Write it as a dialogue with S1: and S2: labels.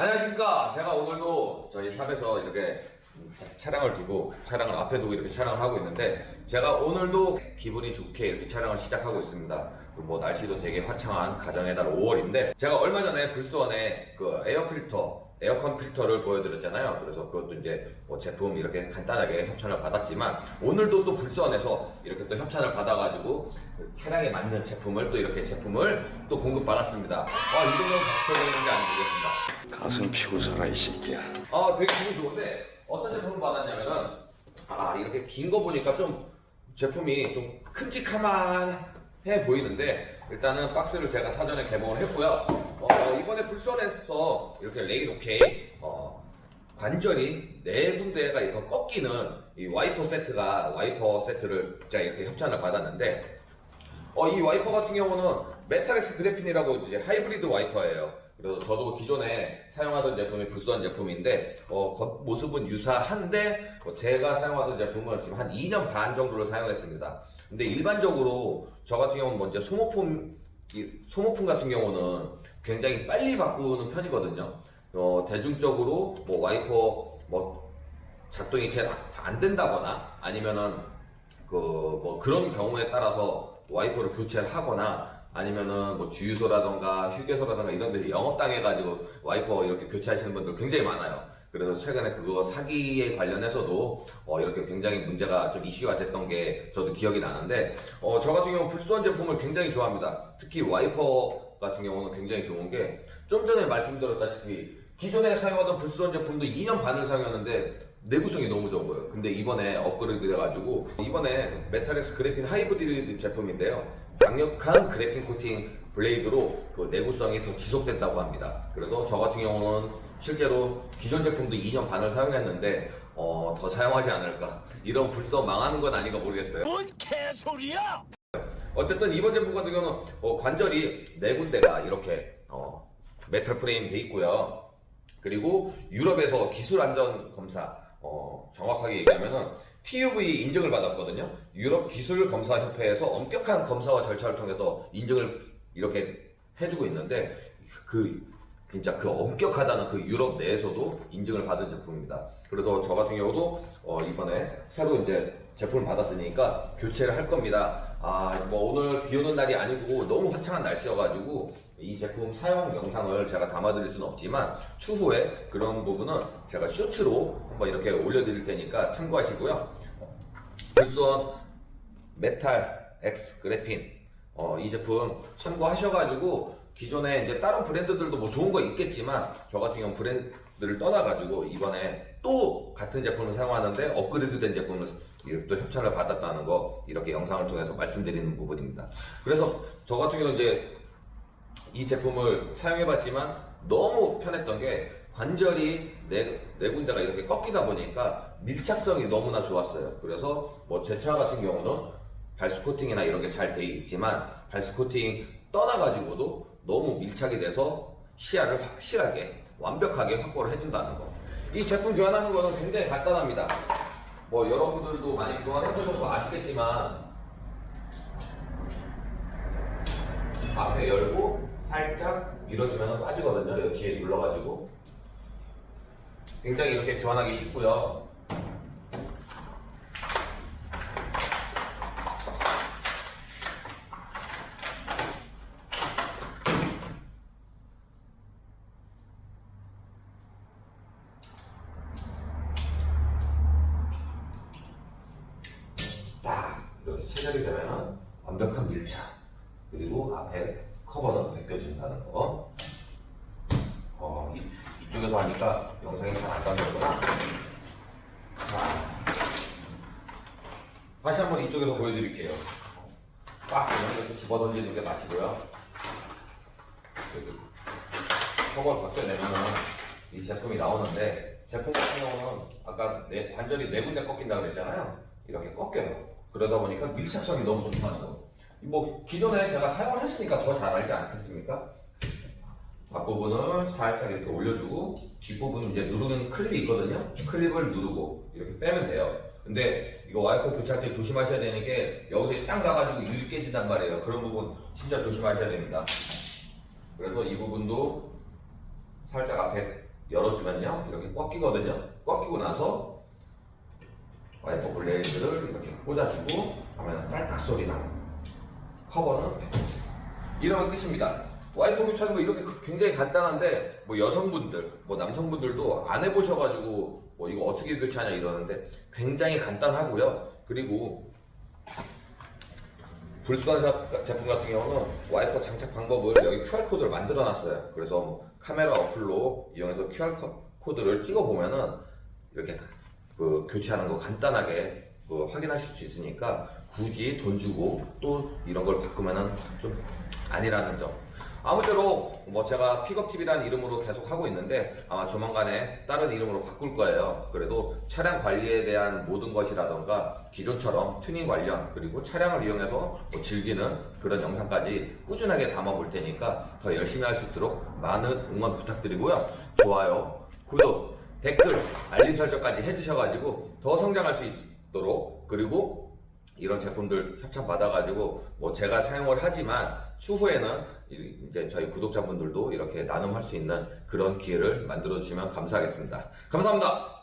S1: 안녕하십니까. 제가 오늘도 저희 샵에서 이렇게 차- 차량을 두고 차량을 앞에 두고 이렇게 촬영을 하고 있는데 제가 오늘도 기분이 좋게 이렇게 촬영을 시작하고 있습니다. 그뭐 날씨도 되게 화창한 가정의 달 5월인데 제가 얼마 전에 불수원에 그 에어 필터 에어컨 필터를 보여드렸잖아요. 그래서 그것도 이제 뭐 제품 이렇게 간단하게 협찬을 받았지만 오늘도 또 불수원에서 이렇게 또 협찬을 받아가지고 그 차량에 맞는 제품을 또 이렇게 제품을 또 공급받았습니다. 아, 이 정도면 박수 쳐주는 게 아니겠습니다.
S2: 가슴 피고 살아 이 새끼야.
S1: 아, 되게 기분 좋은데 어떤 제품을 받았냐면은 아 이렇게 긴 거 보니까 좀 제품이 좀 큼직함해 보이는데 일단은 박스를 제가 사전에 개봉을 했고요. 어, 이번에 불선에서 이렇게 레인 오케이 어, 관절이 네 군데가 이거 꺾이는 이 와이퍼 세트가 와이퍼 세트를 제가 이렇게 협찬을 받았는데 어, 이 와이퍼 같은 경우는 메탈엑스 그래핀이라고 이제 하이브리드 와이퍼예요. 그래서 저도 기존에 사용하던 제품이 불수한 제품인데 어, 겉모습은 유사한데 어, 제가 사용하던 제품은 지금 한 2년 반 정도를 사용했습니다. 근데 일반적으로 저 같은 경우는 먼저 소모품 이 소모품 같은 경우는 굉장히 빨리 바꾸는 편이거든요. 어, 대중적으로 뭐 와이퍼 뭐 작동이 잘 안 된다거나 아니면은 그 뭐 그런 경우에 따라서 와이퍼를 교체를 하거나 아니면은 뭐 주유소라던가 휴게소라던가 이런 데서 영업당해가지고 와이퍼 이렇게 교체하시는 분들 굉장히 많아요. 그래서 최근에 그거 사기에 관련해서도 어 이렇게 굉장히 문제가 좀 이슈가 됐던 게 저도 기억이 나는데 어 저 같은 경우 불수원 제품을 굉장히 좋아합니다. 특히 와이퍼 같은 경우는 굉장히 좋은 게 좀 전에 말씀드렸다시피 기존에 사용하던 불수원 제품도 2년 반을 사용했는데 내구성이 너무 좋은 거예요. 근데 이번에 업그레이드 돼가지고 이번에 메탈엑스 그래핀 하이브리드 제품인데요. 강력한 그래핀 코팅 블레이드로 그 내구성이 더 지속된다고 합니다. 그래서 저 같은 경우는 실제로 기존 제품도 2년 반을 사용했는데 어, 더 사용하지 않을까. 이런 불써 망하는 건 아닌가 모르겠어요.
S3: 뭔 개소리야!
S1: 어쨌든 이번 제품 같은 경우는 어, 관절이 네 군데가 이렇게 어, 메탈 프레임 돼 있고요. 그리고 유럽에서 기술 안전 검사 어, 정확하게 얘기하면은 TUV 인증을 받았거든요. 유럽 기술 검사 협회에서 엄격한 검사와 절차를 통해서 인증을 이렇게 해주고 있는데 그 진짜 그 엄격하다는 그 유럽 내에서도 인증을 받은 제품입니다. 그래서 저 같은 경우도 어, 이번에 새로 이제 제품을 받았으니까 교체를 할 겁니다. 아, 뭐 오늘 비 오는 날이 아니고 너무 화창한 날씨여가지고 이 제품 사용 영상을 제가 담아드릴 수는 없지만 추후에 그런 부분은 제가 쇼츠로 한번 이렇게 올려드릴 테니까 참고하시고요. 불선 메탈 X 그래핀 어, 이 제품 참고하셔가지고 기존에 이제 다른 브랜드들도 뭐 좋은 거 있겠지만 저 같은 경우 브랜드를 떠나가지고 이번에 또 같은 제품을 사용하는데 업그레이드된 제품을 또 협찬을 받았다는 거 이렇게 영상을 통해서 말씀드리는 부분입니다. 그래서 저 같은 경우 이제 이 제품을 사용해봤지만 너무 편했던 게 관절이 네, 네 군데가 이렇게 꺾이다 보니까 밀착성이 너무나 좋았어요. 그래서 뭐 제 차 같은 경우는 발수 코팅이나 이런 게 잘 돼 있지만 발수 코팅 떠나가지고도 너무 밀착이 돼서 시야를 확실하게 완벽하게 확보를 해준다는 거. 이 제품 교환하는 거는 굉장히 간단합니다. 뭐 여러분들도 많이 교환해보셔서 아시겠지만 앞에 열고 살짝 밀어주면 빠지거든요. 여기 뒤에 눌러가지고 굉장히 이렇게 교환하기 쉽고요. 체결이 되면 완벽한 밀착 그리고 앞에 커버는 벗겨준다는 거. 어, 이, 이쪽에서 하니까 영상이 잘 안 담겨구나. 자, 다시 한번 이쪽에서 보여드릴게요. 꽉 그냥 이렇게 집어던지는 게 마시고요. 여기 커버를 벗겨내면은 이 제품이 나오는데 제품 같은 경우는 아까 내 관절이 네 군데 꺾인다 그랬잖아요. 이렇게 꺾여요. 그러다 보니까 밀착성이 너무 좋다는 거. 뭐 기존에 제가 사용을 했으니까 더 잘 알지 않겠습니까? 앞부분을 살짝 이렇게 올려주고 뒷부분 이제 누르는 클립이 있거든요. 클립을 누르고 이렇게 빼면 돼요. 근데 이거 와이퍼 교체할 때 조심하셔야 되는 게 여기서 딱 가가지고 유리 깨진단 말이에요. 그런 부분 진짜 조심하셔야 됩니다. 그래서 이 부분도 살짝 앞에 열어주면요 이렇게. 꽉 끼고 나서 와이퍼 블레이드를 이렇게 꽂아주고 하면 딸딱 소리 나는 커버는 이러면 끝입니다. 와이퍼 교체하는 거 이렇게 굉장히 간단한데 뭐 여성분들 뭐 남성분들도 안 해보셔가지고 뭐 이거 어떻게 교체하냐 이러는데 굉장히 간단하고요. 그리고 불수단샵 제품 같은 경우는 와이퍼 장착 방법을 여기 QR코드를 만들어 놨어요. 그래서 뭐 카메라 어플로 이용해서 QR코드를 찍어 보면은 이렇게 그 교체하는 거 간단하게 그 확인하실 수 있으니까 굳이 돈 주고 또 이런 걸 바꾸면은 좀 아니라는 점. 아무쪼록 뭐 제가 픽업팁이라는 이름으로 계속 하고 있는데 아마 조만간에 다른 이름으로 바꿀 거예요. 그래도 차량 관리에 대한 모든 것이라던가 기존처럼 튜닝 관련 그리고 차량을 이용해서 뭐 즐기는 그런 영상까지 꾸준하게 담아 볼 테니까 더 열심히 할 수 있도록 많은 응원 부탁드리고요. 좋아요, 구독, 댓글, 알림 설정까지 해주셔가지고 더 성장할 수 있도록 그리고 이런 제품들 협찬 받아가지고 뭐 제가 사용을 하지만 추후에는 이- 이제 저희 구독자분들도 이렇게 나눔할 수 있는 그런 기회를 만들어 주시면 감사하겠습니다. 감사합니다.